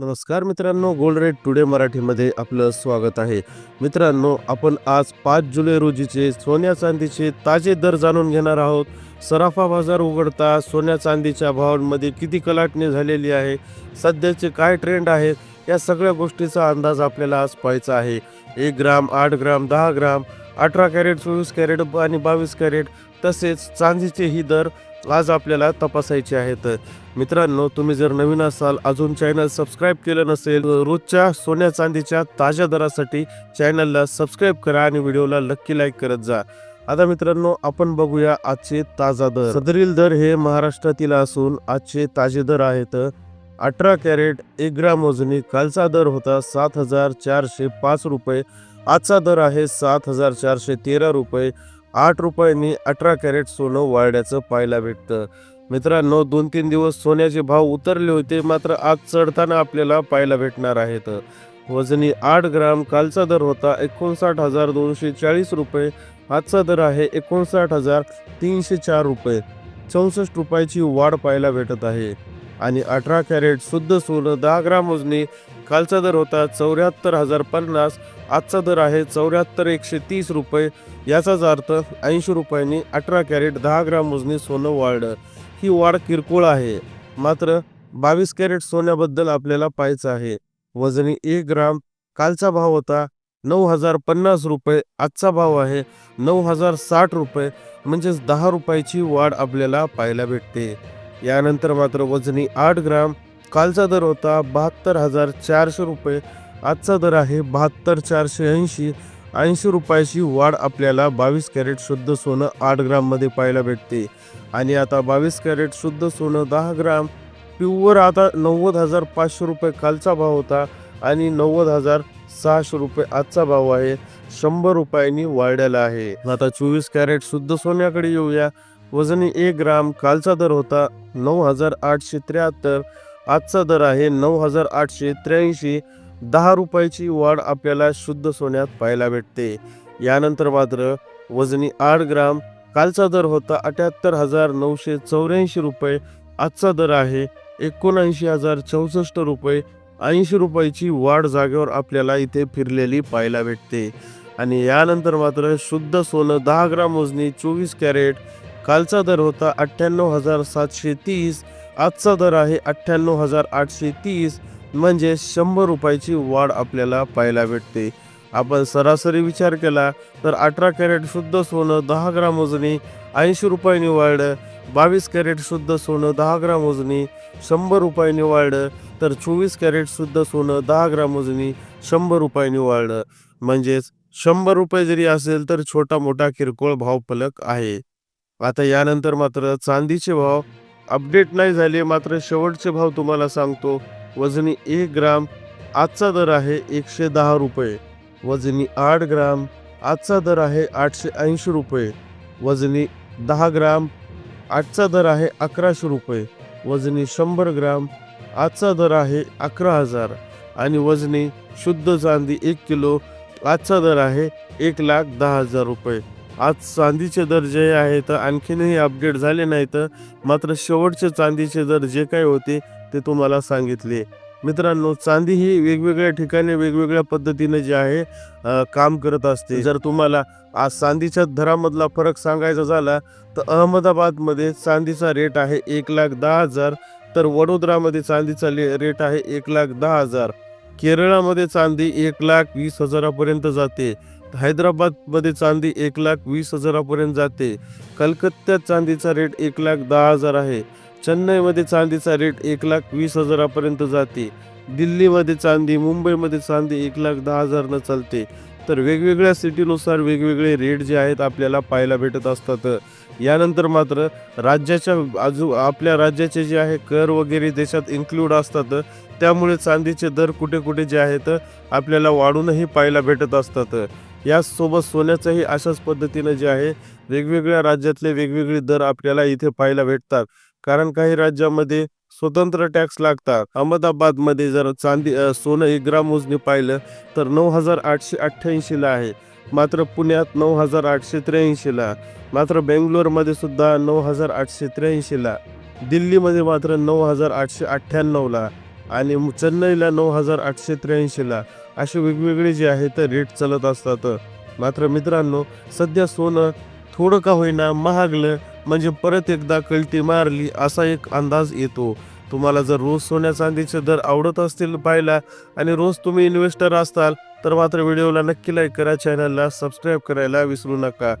नमस्कार मित्रांनो gold rate today मराठीमध्ये आपलं स्वागत आहे. मित्रांनो आपण आज पाच जुलै रोजीचे सोन्या चांदीचे ताजे दर जाणून घेणार आहोत. सराफा बाजार उघडता सोन्या चांदीच्या भावांमध्ये किती कलाटणी झालेली आहे सध्याचे काय ट्रेंड आहेत या सगळ्या गोष्टीचा अंदाज आपल्याला आज पाहायचा आहे. एक ग्राम आठ ग्राम दहा ग्राम अठरा कॅरेट चोवीस कॅरेट आणि बावीस कॅरेट तसेच चांदीचेही दर आज आपल्याला तपासायचे आहेत. मित्रांनो तुम्ही जर नवीन असाल अजून चॅनल सबस्क्राईब केलं नसेल रोजच्या सोन्या चांदीच्या ताज्या दरासाठी चॅनलला सबस्क्राईब करा आणि व्हिडिओला नक्की लाईक करत जा. आता मित्रांनो आपण बघूया आजचे ताजा दर. सदरील दर हे महाराष्ट्रातील असून आजचे ताजे दर आहेत अठरा कॅरेट एक ग्राम मोजणी कालचा दर होता सात हजार चारशे पाच रुपये. आजचा दर आहे सात हजार चारशे तेरा रुपये. आठ रुपयांनी अठरा कॅरेट सोनं वाढण्याचं पाहायला भेटतं. मित्रांनो दोन तीन दिवस सोन्याचे भाव उतरले होते मात्र आज चढताना आपल्याला पाहायला भेटणार आहेत. वजनी आठ ग्राम कालचा दर होता एकोणसाठ हजार दोनशे चाळीस रुपये आजचा दर आहे एकोणसाठ हजार तीनशे चार रुपये. चौसष्ट रुपयाची वाढ पाहायला भेटत आहे. आणि अठरा कॅरेट शुद्ध सोनं दहा ग्राम वजनी कालचा दर होता चौऱ्याहत्तर हजार पन्नास. आजचा दर आहे चौऱ्याहत्तर एकशे तीस रुपये. याचाच अर्थ ऐंशी रुपयांनी अठरा कॅरेट दहा ग्राम वजनी सोनं वाढलं ही वाढ किरकोळ आहे. मात्र बावीस कॅरेट सोन्याबद्दल आपल्याला पाहायचं आहे. वजनी एक ग्राम. कालचा भाव होता नऊ हजार पन्नास रुपये. आजचा भाव आहे नऊ हजार साठ रुपये. म्हणजेच दहा रुपयाची वाढ आपल्याला पाहायला भेटते. यानंतर मात्र वजनी आठ ग्राम. कालचा दर होता बहात्तर हजार चारशे रुपये. आजचा दर आहे बहात्तर चारशे ऐंशी. ऐंशी रुपयाची वाढ आपल्याला बावीस कॅरेट शुद्ध सोनं आठ ग्राममध्ये पाहायला भेटते. आणि आता बावीस कॅरेट शुद्ध सोनं दहा ग्राम. प्युअर आता नव्वद हजार पाचशे रुपये कालचा भाव होता आणि नव्वद हजार सहाशे रुपये आजचा भाव आहे. शंभर रुपयांनी वाढलेला आहे. आता चोवीस कॅरेट शुद्ध सोन्याकडे येऊया. वजनी एक ग्राम कालचा दर होता नऊ हजार आठशे त्र्याहत्तर. आजचा दर आहे नऊ हजार आठशे त्र्याऐंशी. दहा रुपयाची वाढ आपल्याला शुद्ध सोन्यात पाहायला भेटते. यानंतर मात्र वजनी आठ ग्राम. कालचा दर होता अठ्याहत्तर हजार नऊशे चौऱ्याऐंशी रुपये. आजचा दर आहे एकोणऐंशी हजार चौसष्ट रुपये. ऐंशी रुपयाची वाढ जागेवर आपल्याला इथे फिरलेली पाहायला भेटते. आणि यानंतर मात्र शुद्ध सोनं दहा ग्राम वजनी चोवीस कॅरेट. कालचा दर होता अठ्ठ्याण्णव हजार सातशे तीस. आजचा दर आहे अठ्ठ्याण्णव हजार आठशे तीस. म्हणजे शंभर रुपयाची वाढ आपल्याला पाहायला भेटते. आपण सरासरी विचार केला तर अठरा कॅरेट शुद्ध सोनं दहा ग्राम वजनी ऐंशी रुपयांनी वाढ बावीस कॅरेट शुद्ध सोनं दहा ग्राम वजनी शंभर रुपयांनी वाढ तर चोवीस कॅरेट शुद्ध सोनं दहा ग्राम वजनी शंभर रुपयांनी वाढ म्हणजेच शंभर रुपये जरी असेल तर छोटा मोठा किरकोळ भावफलक आहे. आता यानंतर मात्र चांदीचे भाव अपडेट नाही झाले मात्र शेवटचे भाव तुम्हाला सांगतो वजनी एक ग्राम आजचा दर आहे एकशे दहा रुपये. वजनी आठ ग्राम आजचा दर आहे आठशे ऐंशी रुपये. वजनी दहा ग्राम आजचा दर आहे अकराशे रुपये. वजनी शंभर ग्राम आजचा दर आहे अकरा हजार. आणि वजनी शुद्ध चांदी एक किलो आजचा दर आहे एक लाख दहा हजार रुपये. आज चांदीचे दर जे आहेत आणखीनही अपडेट झाले नाहीत मात्र शेवटचे चांदीचे दर जे काय होते ते तुम्हाला सांगितले. मित्रांनो चांदी ही वेगवेगळ्या ठिकाणी वेगवेगळ्या पद्धतीने जे आहे काम करत असते. जर तुम्हाला आज चांदीच्या दरामधला फरक सांगायचा झाला तर अहमदाबादमध्ये चांदीचा रेट आहे एक लाख दहा हजार तर वडोदरामध्ये चांदीचा रेट आहे एक लाख दहा हजार. केरळामध्ये चांदी एक लाख वीस हजारापर्यंत जाते. हैदराबादमध्ये चांदी एक लाख वीस हजारापर्यंत जाते. कलकत्त्यात चांदीचा रेट एक लाख दहा हजार आहे. चेन्नईमध्ये चांदीचा रेट एक लाख वीस हजारापर्यंत जाते. दिल्लीमध्ये चांदी मुंबईमध्ये चांदी एक लाख दहा हजारनं चालते. तर वेगवेगळ्या सिटीनुसार वेगवेगळे रेट जे आहेत आपल्याला पाहायला भेटत असतात. यानंतर मात्र राज्याच्या आजू आपल्या राज्याचे जे आहे कर वगैरे देशात इन्क्लूड असतात. त्यामुळे चांदीचे दर कुठे कुठे जे आहेत आपल्याला वाढूनही पाहायला भेटत असतात. याचसोबत सोन्याचंही अशाच पद्धतीनं जे आहे वेगवेगळ्या राज्यातले वेगवेगळे दर आपल्याला इथे पाहायला भेटतात. कारण काही राज्यामध्ये स्वतंत्र टॅक्स लागतात. अहमदाबादमध्ये जर चांदी सोनं एक ग्राम मोजणी पाहिलं तर नऊ हजार आठशे अठ्ठ्याऐंशीला आहे. मात्र पुण्यात नऊ हजार आठशे त्र्याऐंशीला. मात्र बेंगलोरमध्ये सुद्धा नऊ हजार आठशे त्र्याऐंशीला. दिल्लीमध्ये मात्र नऊ हजार आठशे अठ्ठ्याण्णवला. आणि चेन्नईला नऊ हजार आठशे त्र्याऐंशीला. असे वेगवेगळे जे आहेत रेट चालत असतात. मात्र मित्रांनो सध्या सोनं थोडं का होईना महागलं म्हणजे परत एकदा कळती मारली असा एक अंदाज येतो. तुम्हाला जर रोज सोन्या चांदीचे दर आवडत असतील पाहायला आणि रोज तुम्ही इन्व्हेस्टर असताल तर मात्र व्हिडिओला नक्की लाईक करा चॅनलला सबस्क्राईब करायला विसरू नका.